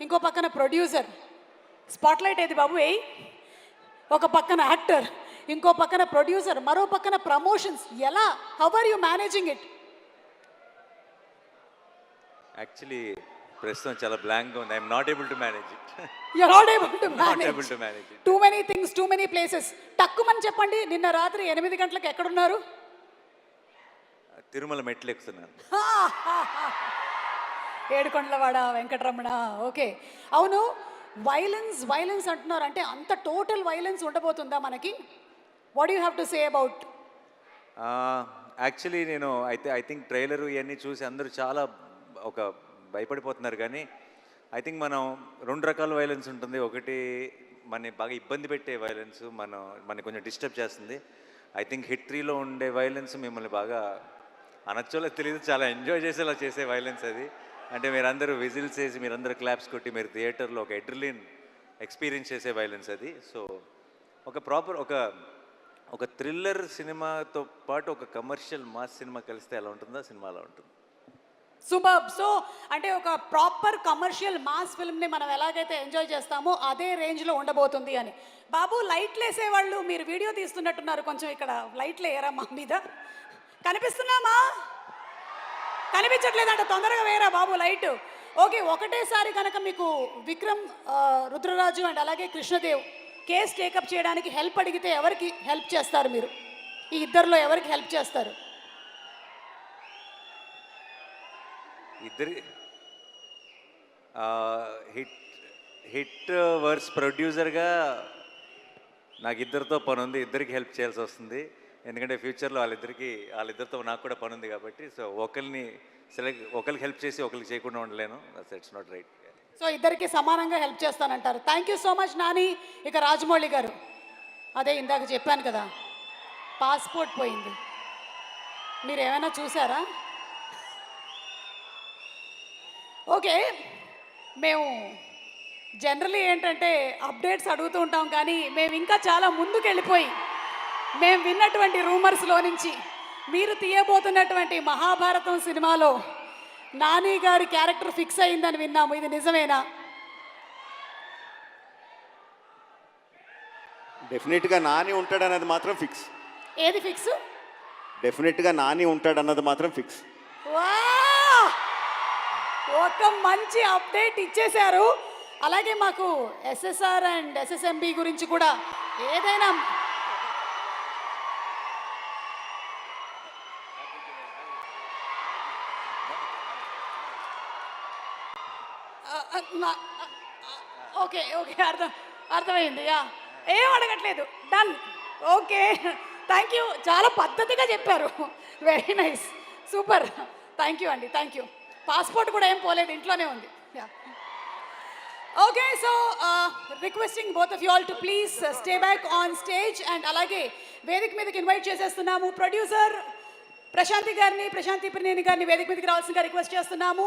ఇంకో పక్కన producer. Spotlight ఏది బాబు ఏయ్? ఒక పక్కన యాక్టర్ ఇంకో పక్కన ప్రొడ్యూసర్ మరో పక్కన ప్రమోషన్స్. ఎలా? How are you managing it actually ప్రస్తుతం చాలా బ్లాంక్గా ఉంది. I'm not able to manage it you not able to not able manage to manage too many things too many places తక్కువని చెప్పండి నిన్న రాత్రి ఎనిమిది గంటలకు ఎక్కడున్నారు? తిరుమల మెట్లు ఎక్కుతున్నాను. ఏడుకొండలవాడ వెంకటరమణ ఓకే. అవును వైలెన్స్ వైలెన్స్ అంటున్నారు. అంటే అంత టోటల్ వైలెన్స్ ఉండబోతుందా మనకి? What you have to say about actually నేను అయితే ఐ థింక్ ట్రైలర్ ఇవన్నీ చూసి అందరూ చాలా ఒక భయపడిపోతున్నారు కానీ ఐ థింక్ మనం రెండు రకాల వైలెన్స్ ఉంటుంది. ఒకటి మన బాగా ఇబ్బంది పెట్టే వైలెన్స్ మనం మనకి కొంచెం డిస్టర్బ్ చేస్తుంది. ఐ థింక్ హిట్ త్రీలో ఉండే వైలెన్స్ మిమ్మల్ని బాగా అనొచ్చోలో తెలియదు చాలా ఎంజాయ్ చేసేలా చేసే వైలెన్స్ అది. అంటే మీరందరూ విజిల్స్ వేసి మీరందరూ క్లాప్స్ కొట్టి మీరు థియేటర్లో ఒక ఎడ్రిలిన్ ఎక్స్పీరియన్స్ చేసే వైలెన్స్ అది. సో ఒక ప్రాపర్ ఒక ఒక థ్రిల్లర్ సినిమాతో పాటు ఒక కమర్షియల్ మాస్ సినిమా కలిస్తే ఎలా ఉంటుందో సినిమా అలా ఉంటుంది. సూపర్ సో అంటే ఒక ప్రాపర్ కమర్షియల్ మాస్ ఫిల్మ్ని మనం ఎలాగైతే ఎంజాయ్ చేస్తామో అదే రేంజ్లో ఉండబోతుంది అని. బాబు లైట్లు వేసేవాళ్ళు మీరు వీడియో తీస్తున్నట్టున్నారు. కొంచెం ఇక్కడ లైట్లు వేయరా మా మీద? కనిపిస్తున్నామా? కనిపించట్లేదంట. తొందరగా వేయరా బాబు లైట్. ఓకే ఒకటేసారి కనుక మీకు విక్రమ్ రుద్రరాజు అండ్ అలాగే కృష్ణదేవ్ కేస్ టేకప్ చేయడానికి హెల్ప్ అడిగితే ఎవరికి హెల్ప్ చేస్తారు మీరు? ఈ ఇద్దరిలో ఎవరికి హెల్ప్ చేస్తారు? ఇద్దరి హిట్ హిట్ వర్స్ ప్రొడ్యూసర్గా నాకు ఇద్దరితో పని ఉంది ఇద్దరికి హెల్ప్ చేయాల్సి వస్తుంది. ఎందుకంటే ఫ్యూచర్లో వాళ్ళిద్దరికి వాళ్ళిద్దరితో నాకు కూడా పని ఉంది కాబట్టి సో ఒకరిని సెలెక్ట్ ఒకరికి హెల్ప్ చేసి ఒకరికి చేయకుండా ఉండలేను. ఇట్స్ నాట్ రైట్ సో ఇద్దరికి సమానంగా help చేస్తానంటారు. Thank you so much Nani. ఇక రాజమౌళి గారు. అదే ఇందాక చెప్పాను కదా పాస్పోర్ట్ పోయింది. మీరు ఏమైనా చూసారా? ఓకే మేము జనరలీ ఏంటంటే అప్డేట్స్ అడుగుతూ ఉంటాం కానీ మేము ఇంకా చాలా ముందుకు వెళ్ళిపోయి మేము విన్నటువంటి రూమర్స్లో నుంచి మీరు తీయబోతున్నటువంటి మహాభారతం సినిమాలో నాని గారి క్యారెక్టర్ ఫిక్స్ అయిందని విన్నాము. ఇది నిజమేనా? డెఫినెట్గా నాని ఉంటాడన్నది మాత్రం ఫిక్స్. ఏది ఫిక్స్? డెఫినెట్గా నాని ఉంటాడన్నది మాత్రం ఫిక్స్. ఒక మంచి అప్డేట్ ఇచ్చేశారు. అలాగే మాకు ఎస్ఎస్ఆర్ అండ్ ఎస్ఎస్ఎంబి గురించి కూడా ఏదైనా ఓకే ఓకే అర్థం అర్థమైంది యా. ఏం అడగట్లేదు డన్. Okay thank you. చాలా పద్ధతిగా చెప్పారు. Very nice super thank you అండి థ్యాంక్ యూ పాస్పోర్ట్ కూడా ఏం పోలేదు ఇంట్లోనే ఉంది. Yeah. Okay so requesting both of you all to please stay back on stage and అలాగే వేదిక మీదకి ఇన్వైట్ చేసేస్తున్నాము. ప్రొడ్యూసర్ ప్రశాంతి గారిని ప్రశాంతి ప్రినేని గారిని వేదిక మీదకి రావాల్సిందిగా రిక్వెస్ట్ చేస్తున్నాము.